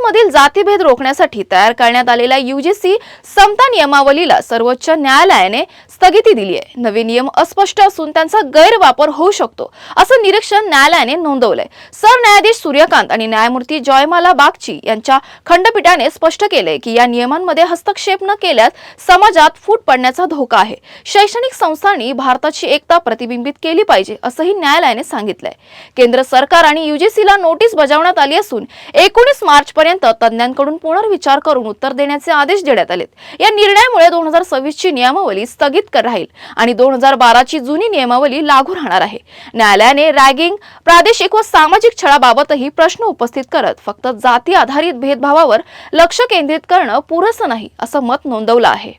मधील जातीभेद रोखण्यासाठी तयार करण्यात आलेल्या युजीसी समता नियमावलीला सर्वोच्च न्यायालयाने स्थगिती दिली आहे. नवे नियम अस्पष्ट असून त्यांचा गैरवापर होऊ शकतो असं निरीक्षण न्यायालयाने नोंदवलंय. सरन्यायाधीश सूर्यकांत आणि न्यायमूर्ती जयमाला बागची यांच्या खंडपीठाने स्पष्ट केलंय की या नियमांमध्ये हस्तक्षेप न केल्यास समाजात फूट पडण्याचा धोका आहे. शैक्षणिक संस्थांनी भारताची एकता प्रतिबिंबित केली पाहिजे असंही न्यायालयाने सांगितलंय. केंद्र सरकार आणि युजीसीला नोटीस बजावण्यात आली असून एकोणीस मार्च पर्यंत पर्यंत तज्ज्ञांकडून पुनर्विचार करून उत्तर देण्याचे आदेश देण्यात आले या निर्णयामुळे दोन हजार सव्वीसची नियमावली स्थगित राहील आणि दोन हजार बाराची जुनी नियमावली लागू राहणार आहे. न्यायालयाने रॅगिंग प्रादेशिक व सामाजिक छळाबाबतही प्रश्न उपस्थित करत फक्त जाती आधारित भेदभावावर लक्ष केंद्रित करणं पुरेसं नाही असं मत नोंदवलं आहे.